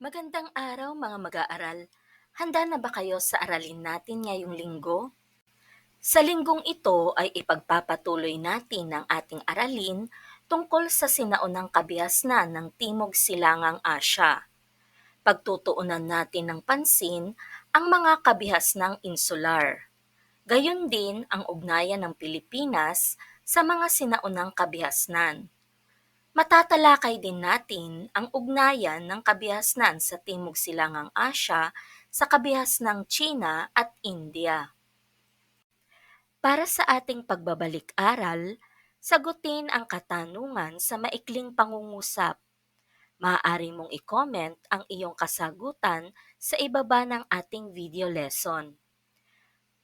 Magandang araw mga mag-aaral. Handa na ba kayo sa aralin natin ngayong linggo? Sa linggong ito ay ipagpapatuloy natin ang ating aralin tungkol sa sinaunang kabihasnan ng Timog Silangang Asya. Pagtutuunan natin ng pansin ang mga kabihasnang insular. Gayon din ang ugnayan ng Pilipinas sa mga sinaunang kabihasnan. Matatalakay din natin ang ugnayan ng kabihasnan sa Timog Silangang Asya sa kabihasnang China at India. Para sa ating pagbabalik-aral, sagutin ang katanungan sa maikling pangungusap. Maaari mong i-comment ang iyong kasagutan sa ibaba ng ating video lesson.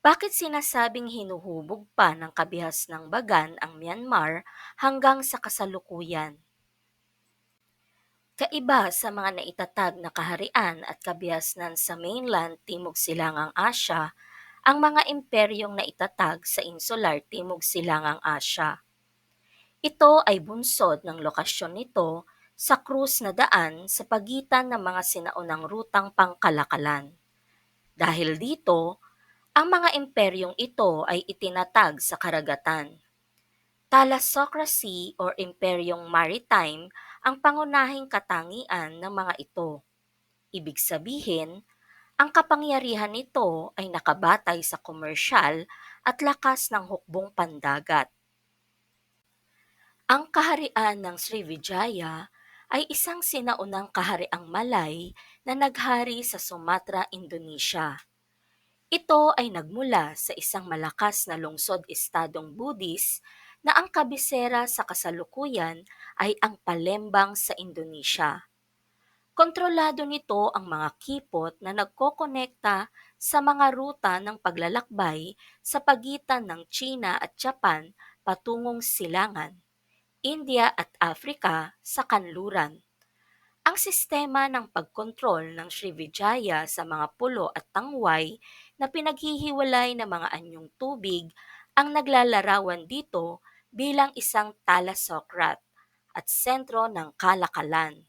Bakit sinasabing hinuhubog pa ng kabihas ng Bagan ang Myanmar hanggang sa kasalukuyan? Kaiba sa mga naitatag na kaharian at kabihasnan sa mainland Timog Silangang Asya, ang mga imperyong naitatag sa insular Timog Silangang Asya. Ito ay bunsod ng lokasyon nito sa krus na daan sa pagitan ng mga sinaunang rutang pangkalakalan. Dahil dito, ang mga imperyong ito ay itinatag sa karagatan. Thalassocracy or Imperyong Maritime ang pangunahing katangian ng mga ito. Ibig sabihin, ang kapangyarihan nito ay nakabatay sa komersyal at lakas ng hukbong pandagat. Ang kaharian ng Srivijaya ay isang sinaunang kahariang Malay na naghari sa Sumatra, Indonesia. Ito ay nagmula sa isang malakas na lungsod-estadong Buddhist na ang kabisera sa kasalukuyan ay ang Palembang sa Indonesia. Kontrolado nito ang mga kipot na nagkokonekta sa mga ruta ng paglalakbay sa pagitan ng China at Japan patungong Silangan, India at Africa sa kanluran. Ang sistema ng pagkontrol ng Srivijaya sa mga pulo at tangway na pinaghihiwalay ng mga anyong tubig ang naglalarawan dito bilang isang talasokrat at sentro ng kalakalan.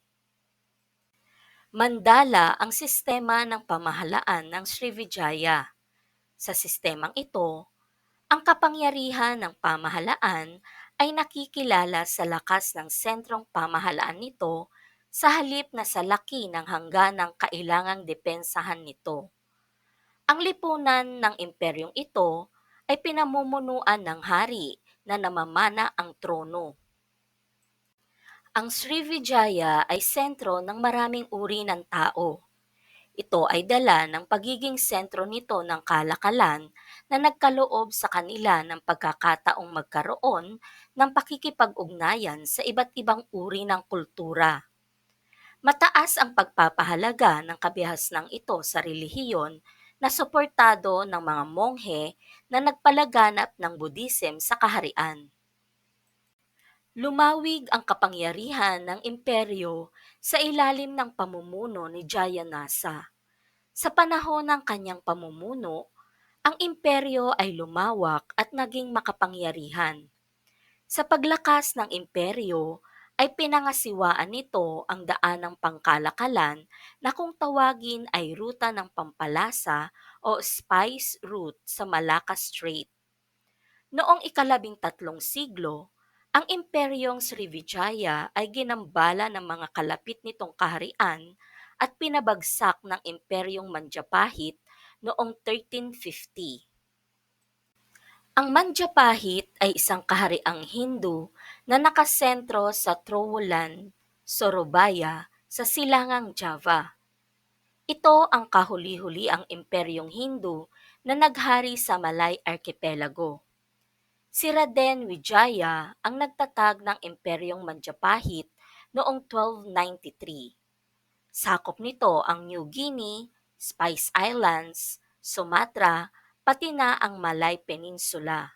Mandala ang sistema ng pamahalaan ng Srivijaya. Sa sistemang ito, ang kapangyarihan ng pamahalaan ay nakikilala sa lakas ng sentrong pamahalaan nito sa halip na sa laki ng hangganang kailangang depensahan nito. Ang lipunan ng imperyong ito ay pinamumunuan ng hari na namamana ang trono. Ang Srivijaya ay sentro ng maraming uri ng tao. Ito ay dala ng pagiging sentro nito ng kalakalan na nagkaloob sa kanila ng pagkakataong magkaroon ng pakikipag-ugnayan sa iba't ibang uri ng kultura. Mataas ang pagpapahalaga ng kabihasnang ito sa relihiyon na suportado ng mga monghe na nagpalaganap ng Buddhism sa kaharian. Lumawig ang kapangyarihan ng imperyo sa ilalim ng pamumuno ni Jayanasa. Sa panahon ng kanyang pamumuno, ang imperyo ay lumawak at naging makapangyarihan. Sa paglakas ng imperyo, ay pinangasiwaan nito ang daan ng pangkalakalan na kung tawagin ay ruta ng pampalasa o spice route sa Malacca Strait. Noong ikalabing tatlong siglo, ang imperyong Srivijaya ay ginambala ng mga kalapit nitong kaharian at pinabagsak ng imperyong Manjapahit noong 1350. Ang Manjapahit ay isang kahariang Hindu na nakasentro sa Trowulan, Surabaya sa silangang Java. Ito ang kahuli-huli ang imperyong Hindu na naghari sa Malay Archipelago. Si Raden Wijaya ang nagtatag ng imperyong Manjapahit noong 1293. Sakop nito ang New Guinea, Spice Islands, Sumatra, pati na ang Malay Peninsula.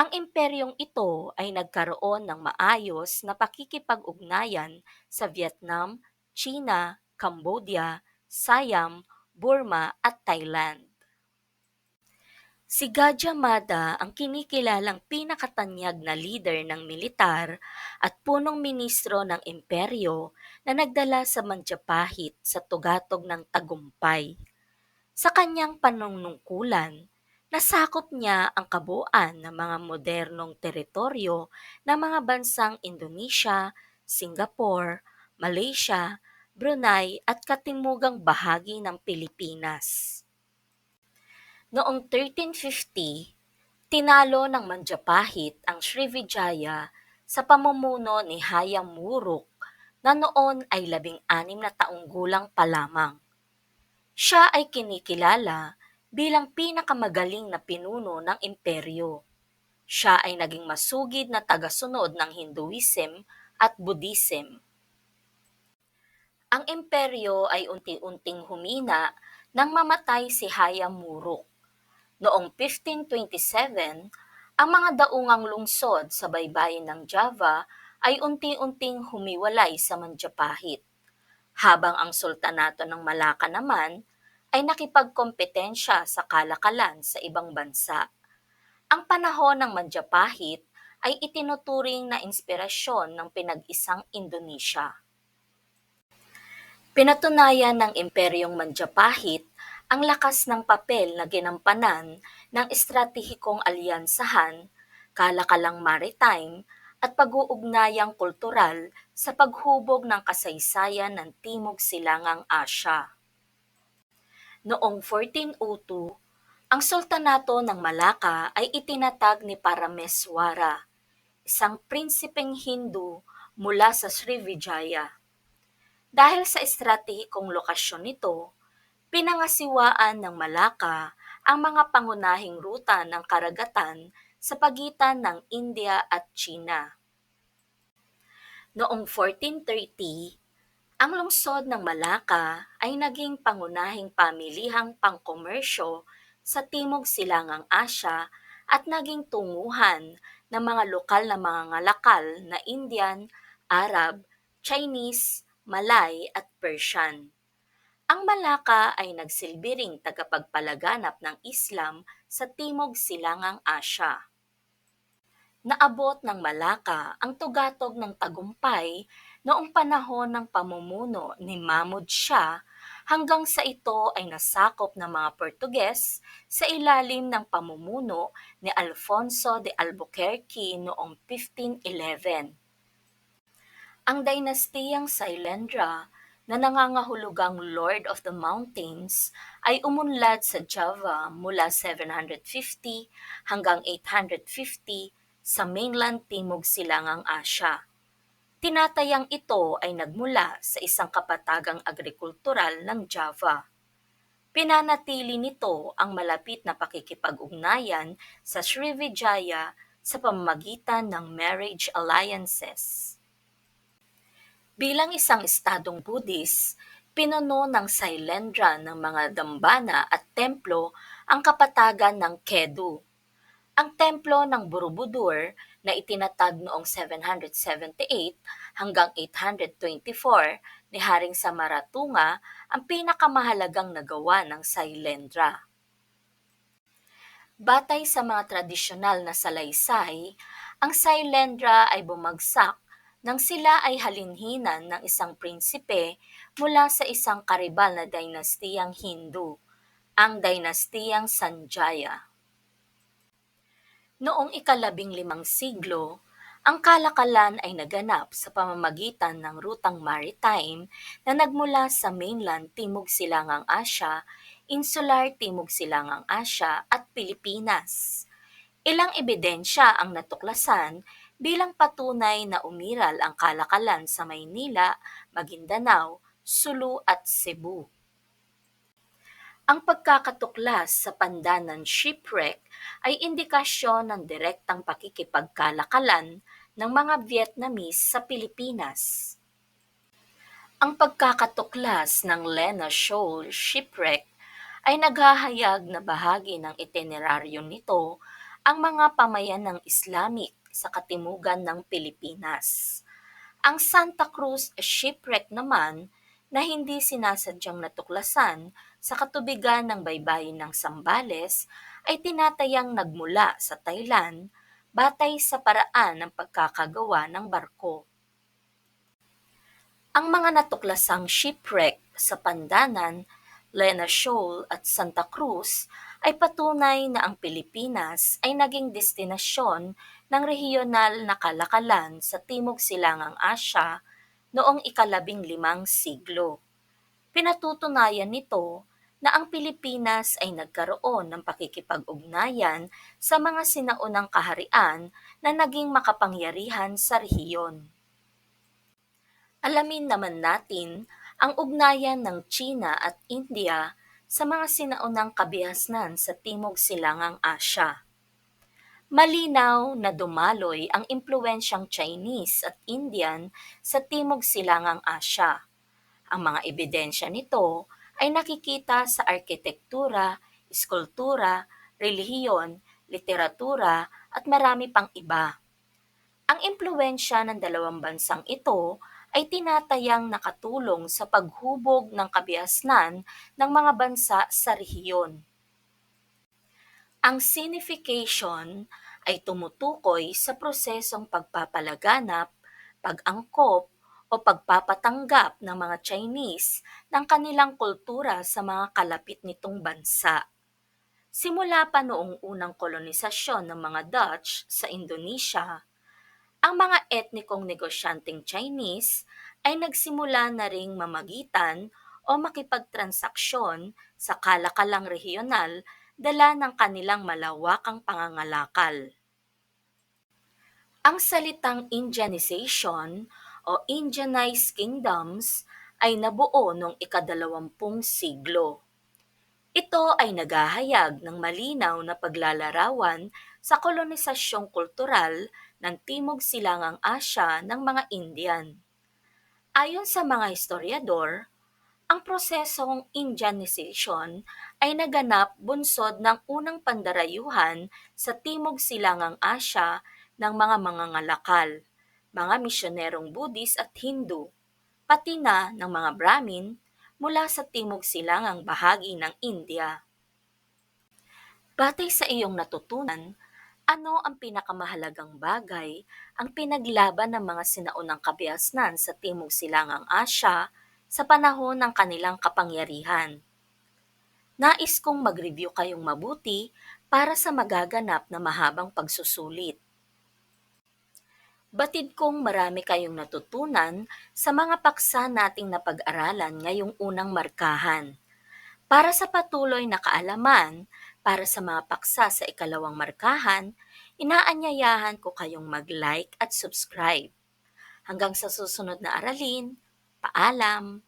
Ang imperyong ito ay nagkaroon ng maayos na pakikipag-ugnayan sa Vietnam, China, Cambodia, Siam, Burma at Thailand. Si Gadjah Mada ang kinikilalang pinakatanyag na lider ng militar at punong ministro ng imperyo na nagdala sa Manjapahit sa tugatog ng tagumpay. Sa kanyang panunungkulan, nasakop niya ang kabuuan ng mga modernong teritoryo ng mga bansang Indonesia, Singapore, Malaysia, Brunei at katimugang bahagi ng Pilipinas. Noong 1350, tinalo ng Manjapahit ang Srivijaya sa pamumuno ni Hayam Wuruk na noon ay labing-anim na taong gulang pa lamang. Siya ay kinikilala bilang pinakamagaling na pinuno ng imperyo. Siya ay naging masugid na tagasunod ng Hinduism at Buddhism. Ang imperyo ay unti-unting humina nang mamatay si Hayam Wuruk. Noong 1527, ang mga daungang lungsod sa baybayin ng Java ay unti-unting humiwalay sa Manjapahit, habang ang sultanato ng Malacca naman ay nakipagkompetensya sa kalakalan sa ibang bansa. Ang panahon ng Manjapahit ay itinuturing na inspirasyon ng pinag-isang Indonesia. Pinatunayan ng Imperyong Manjapahit ang lakas ng papel na ginampanan ng estratehikong alyansahan, kalakalang maritime, at pag-uugnayang kultural sa paghubog ng kasaysayan ng Timog Silangang Asya. Noong 1402, ang Sultanato ng Malacca ay itinatag ni Parameswara, isang prinsipeng Hindu mula sa Srivijaya. Dahil sa estratehikong lokasyon nito, pinangasiwaan ng Malacca ang mga pangunahing ruta ng karagatan sa pagitan ng India at China. Noong 1430, ang lungsod ng Malacca ay naging pangunahing pamilihang pangkomersyo sa Timog Silangang Asya at naging tunguhan ng mga lokal na mga ngalakal na Indian, Arab, Chinese, Malay at Persian. Ang Malacca ay nagsilbi ring tagapagpalaganap ng Islam sa Timog Silangang Asya. Naabot ng Malacca ang tugatog ng tagumpay noong panahon ng pamumuno ni Mahmud Shah hanggang sa ito ay nasakop ng mga Portuges sa ilalim ng pamumuno ni Alfonso de Albuquerque noong 1511. Ang dinastiyang Sailendra na nangangahulugang Lord of the Mountains ay umunlad sa Java mula 750 hanggang 850 sa mainland Timog Silangang Asya. Tinatayang ito ay nagmula sa isang kapatagang agrikultural ng Java. Pinanatili nito ang malapit na pakikipag-ugnayan sa Srivijaya sa pamamagitan ng marriage alliances. Bilang isang estadong Buddhist, pinuno ng Sailendra ng mga dambana at templo ang kapatagan ng Kedu. Ang templo ng Borobudur na itinatag noong 778 hanggang 824 ni Haring Samaratunga ang pinakamahalagang nagawa ng Sailendra. Batay sa mga tradisyonal na salaysay, ang Sailendra ay bumagsak nang sila ay halinhinan ng isang prinsipe mula sa isang karibal na dinastiyang Hindu, ang dinastiyang Sanjaya. Noong ikalabing limang siglo, ang kalakalan ay naganap sa pamamagitan ng rutang maritime na nagmula sa mainland Timog Silangang Asya, Insular Timog Silangang Asya at Pilipinas. Ilang ebidensya ang natuklasan bilang patunay na umiral ang kalakalan sa Maynila, Maguindanao, Sulu at Cebu. Ang pagkakatuklas sa pandanan shipwreck ay indikasyon ng direktang pakikipagkalakalan ng mga Vietnamese sa Pilipinas. Ang pagkakatuklas ng Lena Shoal shipwreck ay naghahayag na bahagi ng itineraryo nito ang mga pamayan ng Islamic sa katimugan ng Pilipinas. Ang Santa Cruz shipwreck naman na hindi sinasadyang natuklasan sa katubigan ng baybayin ng Sambales ay tinatayang nagmula sa Thailand batay sa paraan ng pagkakagawa ng barko. Ang mga natuklasang shipwreck sa Pandanan, Lena Shoal at Santa Cruz ay patunay na ang Pilipinas ay naging destinasyon ng rehiyonal na kalakalan sa Timog Silangang Asya noong ikalabing limang siglo. Pinatutunayan nito na ang Pilipinas ay nagkaroon ng pakikipag-ugnayan sa mga sinaunang kaharian na naging makapangyarihan sa rehiyon. Alamin naman natin ang ugnayan ng China at India sa mga sinaunang kabihasnan sa Timog Silangang Asya. Malinaw na dumaloy ang impluensyang Chinese at Indian sa Timog Silangang Asya. Ang mga ebidensya nito ay nakikita sa arkitektura, eskultura, relihiyon, literatura at marami pang iba. Ang impluensya ng dalawang bansang ito ay tinatayang nakatulong sa paghubog ng kabihasnan ng mga bansa sa rehiyon. Ang signification ay tumutukoy sa prosesong pagpapalaganap, pag-angkop, o pagpapatanggap ng mga Chinese ng kanilang kultura sa mga kalapit nitong bansa. Simula pa noong unang kolonisasyon ng mga Dutch sa Indonesia, ang mga etnikong negosyanteng Chinese ay nagsimula na ring mamagitan o makipagtransaksyon sa kalakalang rehiyonal dala ng kanilang malawakang pangangalakal. Ang salitang Indianization o Indianized Kingdoms ay nabuo noong ikadalawampung siglo. Ito ay naghahayag ng malinaw na paglalarawan sa kolonisasyong kultural ng Timog Silangang Asya ng mga Indian. Ayon sa mga historiador, ang prosesong Indianization ay naganap bunsod ng unang pandarayuhan sa Timog Silangang Asya ng mga mangangalakal mga misyonerong Buddhist at Hindu, pati na ng mga Brahmin mula sa timog silangang bahagi ng India. Batay sa iyong natutunan, ano ang pinakamahalagang bagay ang pinaglaban ng mga sinaunang kabihasnan sa Timog Silangang Asya sa panahon ng kanilang kapangyarihan? Nais kong mag-review kayong mabuti para sa magaganap na mahabang pagsusulit. Batid kong marami kayong natutunan sa mga paksa nating napag-aralan ngayong unang markahan. Para sa patuloy na kaalaman, para sa mga paksa sa ikalawang markahan, inaanyayahan ko kayong mag-like at subscribe. Hanggang sa susunod na aralin, paalam!